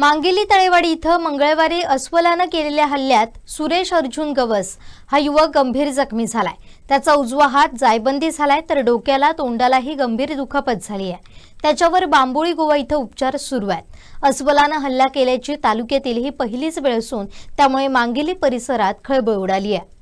मांगेली तळेवाडी इथं मंगळवारी अस्वलानं केलेल्या हल्ल्यात सुरेश अर्जुन गवस हा युवक गंभीर जखमी झालाय. त्याचा उजवा हात जायबंदी झालाय तर डोक्याला तोंडालाही गंभीर दुखापत झाली आहे. त्याच्यावर बांबोळी गोवा इथं उपचार सुरू आहेत. अस्वलानं हल्ला केल्याची तालुक्यातील ही पहिलीच वेळ असून त्यामुळे मांगेली परिसरात खळबळ उडाली आहे.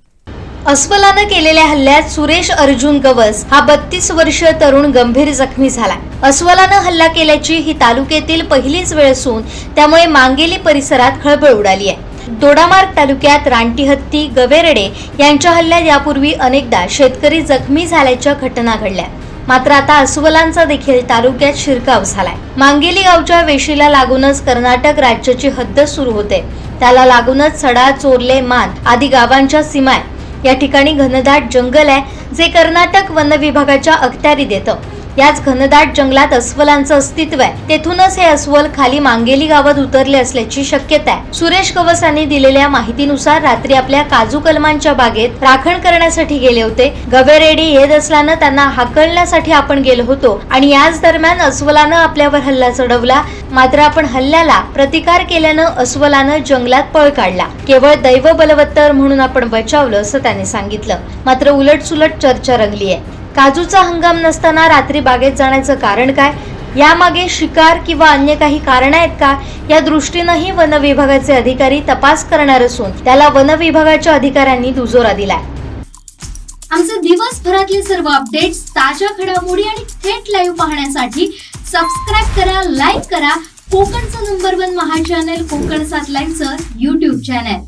अस्वलानं केलेल्या हल्ल्यात सुरेश अर्जुन गवस हा बत्तीस वर्ष तरुण गंभीर जखमी झाला. अस्वलानं हल्ला केल्याची ही तालुक्यातील पहिलीच वेळ असून त्यामुळे मांगेली परिसरात खळबळ उडाली आहे. दोडामार्ग तालुक्यात रानटी हत्ती गवेरडे यांच्या हल्ल्यात यापूर्वी अनेकदा शेतकरी जखमी झाल्याच्या घटना घडल्या. मात्र आता अस्वलांचा देखील तालुक्यात शिरकाव झालाय. मांगेली गावच्या वेशीला लागूनच कर्नाटक राज्याची हद्द सुरू होते. त्याला लागूनच सडा चोरले मान आदी गावांच्या सीमा आहे या ठिकाणी घनदाट जंगल आहे जे कर्नाटक वन विभागाच्या अखत्यारीत येतं. याच घनदाट जंगलात अस्वलांचं अस्तित्व आहे. तेथूनच हे अस्वल खाली मांगेली गावात उतरले असल्याची शक्यता आहे. सुरेश कवसांनी दिलेल्या माहितीनुसार रात्री आपल्या काजू कलमांच्या बागेत राखण करण्यासाठी गेले होते. गवेरेडी येत असल्यानं त्यांना हाकलण्यासाठी आपण गेलो होतो आणि याच दरम्यान अस्वलानं आपल्यावर हल्ला चढवला. मात्र आपण हल्ल्याला प्रतिकार केल्यानं अस्वलानं जंगलात पळ काढला. केवळ दैव बलवत्तर म्हणून आपण बचावलं असं त्याने सांगितलं. मात्र उलट सुलट चर्चा रंगली आहे. काजूचा हंगाम नसताना रात्री बागेत जाण्याचं कारण काय? यामागे शिकार किंवा अन्य काही कारण आहेत का? या दृष्टीनंही वन विभागाचे अधिकारी तपास करणार असून त्याला वन विभागाच्या अधिकाऱ्यांनी दुजोरा दिलाय. आमचे दिवसभरातले सर्व अपडेट्स ताज्या घडामोडी आणि थेट लाईव्ह पाहण्यासाठी सबस्क्राईब करा लाईक करा. कोकणचं नंबर वन महा चॅनल कोकण सात लाईव्हचं युट्यूब चॅनल